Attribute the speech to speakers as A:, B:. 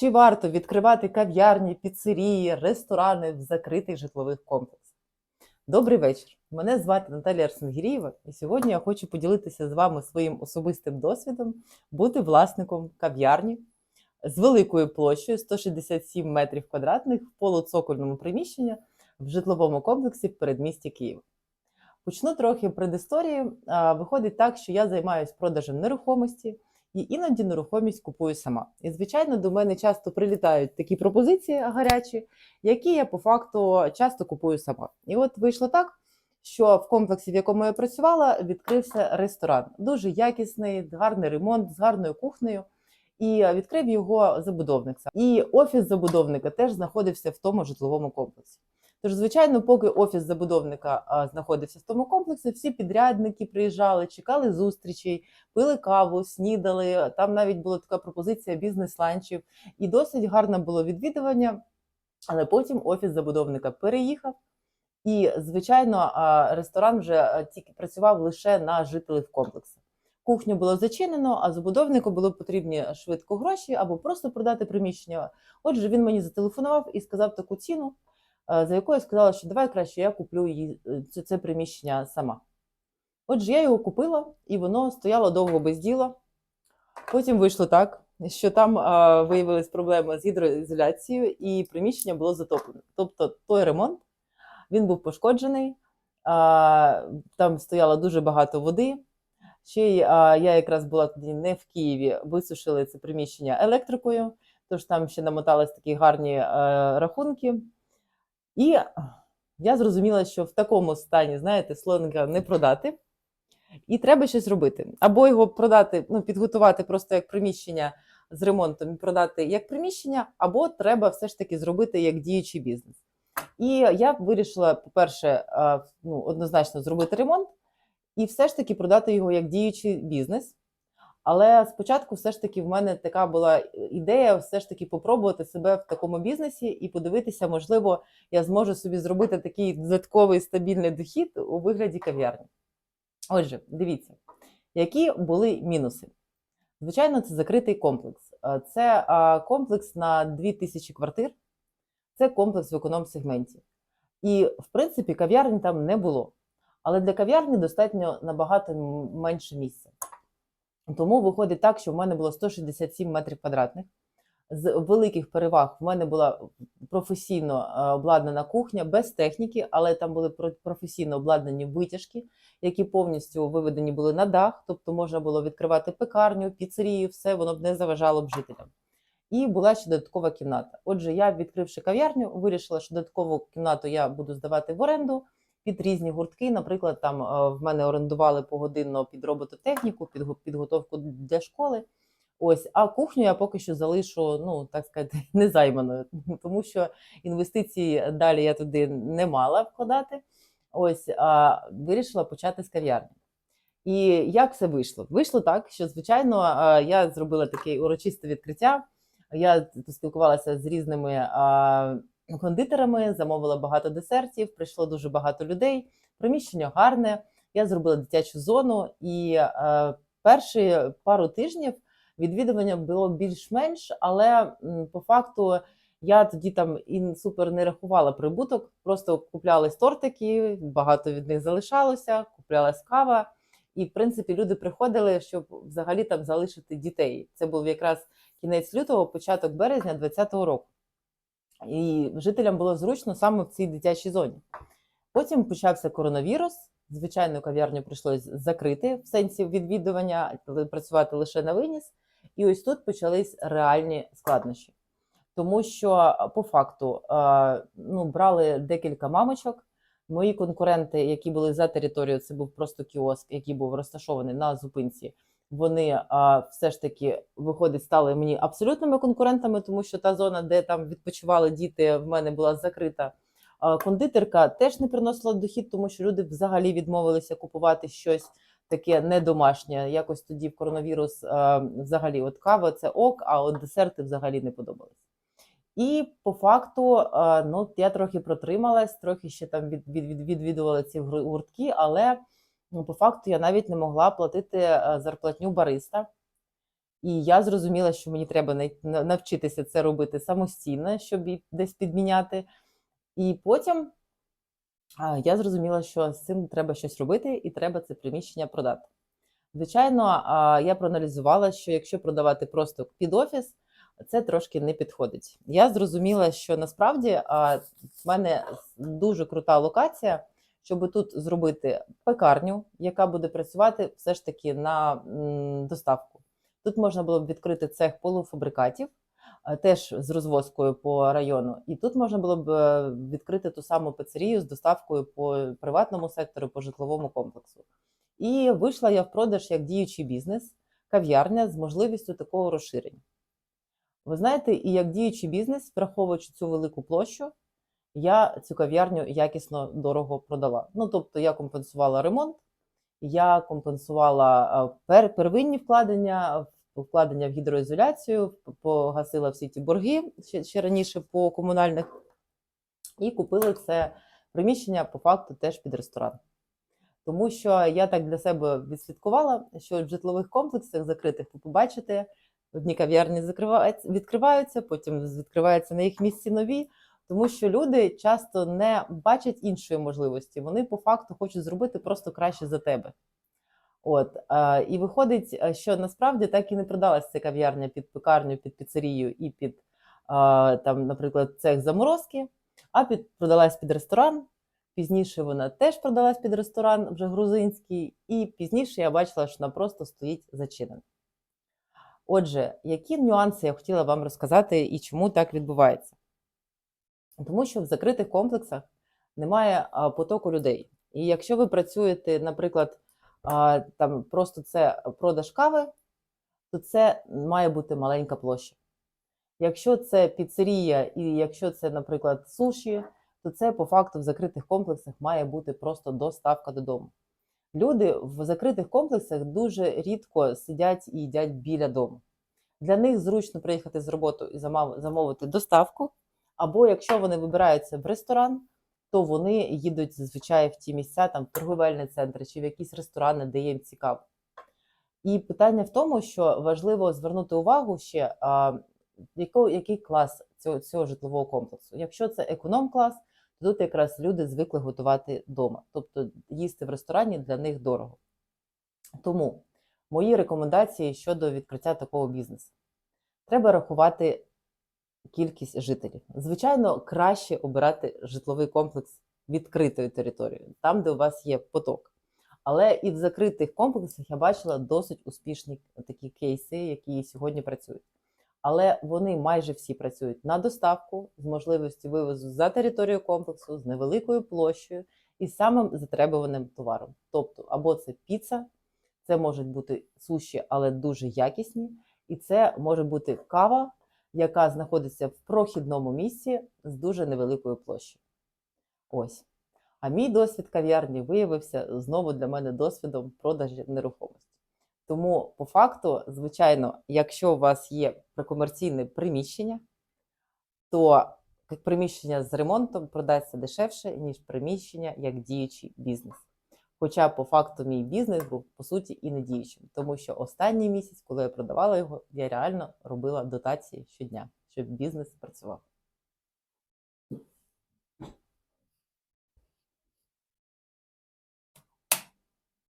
A: Чи варто відкривати кав'ярні, піцерії, ресторани в закритих житлових комплексах? Добрий вечір. Мене звати Наталія Арсенгірієва, і сьогодні я хочу поділитися з вами своїм особистим досвідом бути власником кав'ярні з великою площею 167 метрів квадратних в полуцокольному приміщенні в житловому комплексі в передмісті Києва. Почну трохи предісторії. Виходить так, що я займаюся продажем нерухомості і іноді нерухомість купую сама. І, звичайно, до мене часто прилітають такі пропозиції гарячі, які я по факту часто купую сама. І от вийшло так, що в комплексі, в якому я працювала, відкрився ресторан. Дуже якісний, гарний ремонт з гарною кухнею. І відкрив його забудовник. І офіс забудовника теж знаходився в тому житловому комплексі. Тож, звичайно, поки офіс забудовника знаходився в тому комплексі, всі підрядники приїжджали, чекали зустрічей, пили каву, снідали. Там навіть була така пропозиція бізнес-ланчів, і досить гарне було відвідування. Але потім офіс забудовника переїхав, і, звичайно, ресторан вже тільки працював лише на жителів комплексу. Кухню було зачинено, а забудовнику було потрібні швидко гроші або просто продати приміщення. Отже, він мені зателефонував і сказав таку ціну, за яку я сказала, що давай краще я куплю її е, це, це приміщення сама. Отже, я його купила, і воно стояло довго без діла. Потім вийшло так, що там а, виявились проблеми з гідроізоляцією, і приміщення було затоплене. Тобто той ремонт він був пошкоджений, а, там стояло дуже багато води. Ще й а, я якраз була тоді не в Києві, висушили це приміщення електрикою, тож там ще намотались такі гарні е, рахунки. І я зрозуміла, що в такому стані, знаєте, слоника не продати, і треба щось робити. Або його продати, ну, підготувати просто як приміщення з ремонтом і продати як приміщення, або треба все ж таки зробити як діючий бізнес. І я вирішила, по-перше, ну, однозначно зробити ремонт і все ж таки продати його як діючий бізнес. Але спочатку, все ж таки, в мене така була ідея, все ж таки попробувати себе в такому бізнесі і подивитися, можливо, я зможу собі зробити такий додатковий стабільний дохід у вигляді кав'ярні. Отже, дивіться, які були мінуси. Звичайно, це закритий комплекс. Е, Це комплекс на 2000 квартир, це комплекс в економ-сегменті. І, в принципі, кав'ярні там не було. Але для кав'ярні достатньо набагато менше місця. Тому виходить так, що в мене було 167 метрів квадратних. З великих переваг в мене була професійно е, обладнана кухня без техніки, але там були про- професійно обладнані витяжки, які повністю виведені були на дах, тобто можна було відкривати пекарню, піцерію, все воно б не заважало б жителям. І була ще додаткова кімната. Отже, я, відкривши кав'ярню, вирішила, що додаткову кімнату я буду здавати в оренду під різні гуртки. Наприклад, там е, в мене орендували погодинно під робототехніку, під підготовку для школи. Ось, а кухню я поки що залишу, ну так сказати, незайманою, тому що інвестицій далі я туди не мала вкладати. Ось, а вирішила почати з кав'ярні. І як все вийшло? Вийшло так, що звичайно е, я зробила таке урочисте відкриття. Я поспілкувалася з різними кондитерами, замовила багато десертів, прийшло дуже багато людей. Приміщення гарне. Я зробила дитячу зону, і е, перші пару тижнів відвідування було більш-менш, але м, по факту я тоді там і супер не рахувала прибуток, просто куплялись тортики, багато від них залишалося, куплялась кава. І, в принципі, люди приходили, щоб взагалі там залишити дітей. Це був якраз кінець лютого, початок березня 2020 року. І жителям було зручно саме в цій дитячій зоні. Потім почався коронавірус. Звичайно, кав'ярню прийшлось закрити в сенсі відвідування, працювати лише на виніс. І ось тут почались реальні складнощі. Тому що по факту ну, брали декілька мамочок. Мої конкуренти, які були за територією, це був просто кіоск, який був розташований на зупинці. Вони а, все ж таки виходить, стали мені абсолютними конкурентами, тому що та зона, де там відпочивали діти, в мене була закрита. А, кондитерка теж не приносила дохід, тому що люди взагалі відмовилися купувати щось таке недомашнє. Якось тоді в коронавірус а, взагалі от кава це ок, а от десерти взагалі не подобались. І по факту, ну я трохи протрималась, трохи ще там від, від, від, відвідувала ці гуртки, але ну, по факту я навіть не могла платити е, зарплатню бариста. І я зрозуміла, що мені треба навчитися це робити самостійно, щоб десь підміняти. І потім я зрозуміла, що з цим треба щось робити, і треба це приміщення продати. Звичайно, я проаналізувала, що якщо продавати просто під офіс, це трошки не підходить. Я зрозуміла, що насправді в мене дуже крута локація, щоб тут зробити пекарню, яка буде працювати все ж таки на доставку. Тут можна було б відкрити цех полуфабрикатів, теж з розвозкою по району. І тут можна було б е, відкрити ту саму пицерію з доставкою по приватному сектору, по житловому комплексу. І вийшла я в продаж як діючий бізнес, кав'ярня з можливістю такого розширення. Ви знаєте, і як діючий бізнес, враховуючи цю велику площу, я цю кав'ярню якісно дорого продала. Ну, тобто, я компенсувала ремонт, я компенсувала е, пер, первинні вкладення, вкладення в гідроізоляцію, погасила всі ті борги ще, ще раніше по комунальних, і купили це приміщення по факту теж під ресторан. Тому що я так для себе відслідкувала, що в житлових комплексах закритих ви побачите, одні кав'ярні закриваються, відкриваються, потім відкриваються на їх місці нові, тому що люди часто не бачать іншої можливості. Вони по факту хочуть зробити просто краще за тебе. От е, і виходить, е, що насправді так і не продалася ця кав'ярня під пекарню, під піцерію і під е, там, наприклад, цех заморозки, а під продалась під ресторан. Пізніше вона теж продалась під ресторан, вже грузинський, і пізніше я бачила, що вона просто стоїть зачинена. Отже, які нюанси я хотіла вам розказати і чому так відбувається? Тому що в закритих комплексах немає потоку людей. І якщо ви працюєте, наприклад, там просто це продаж кави, то це має бути маленька площа. Якщо це піцерія, і якщо це, наприклад, суші, то це по факту в закритих комплексах має бути просто доставка додому. Люди в закритих комплексах дуже рідко сидять і їдять біля дому. Для них зручно приїхати з роботи і замовити доставку, або якщо вони вибираються в ресторан, то вони їдуть зазвичай в ті місця, там в торговельні центри чи в якісь ресторани, де їм цікаво. І питання в тому, що важливо звернути увагу ще, а, яко- який клас цього, цього житлового комплексу. Якщо це економ-клас, то тут якраз люди звикли готувати вдома. Тобто їсти в ресторані для них дорого. Тому мої рекомендації щодо відкриття такого бізнесу. Треба рахувати кількість жителів. Звичайно, краще обирати житловий комплекс відкритою територією, там, де у вас є поток. Але і в закритих комплексах я бачила досить успішні такі кейси, які сьогодні працюють. Але вони майже всі працюють на доставку з можливістю вивозу за територію комплексу з невеликою площею і самим затребуваним товаром. Тобто, або це піца, це можуть бути суші, але дуже якісні, і це може бути кава, яка знаходиться в прохідному місці з дуже невеликою площею. Ось. А мій досвід кав'ярні виявився знову для мене досвідом продажі нерухомості. Тому, по факту, звичайно, якщо у вас є комерційне приміщення, то приміщення з ремонтом продасться дешевше, ніж приміщення як діючий бізнес. Хоча, по факту, мій бізнес був по суті і не діючим, тому що останній місяць, коли я продавала його, я реально робила дотації щодня, щоб бізнес працював.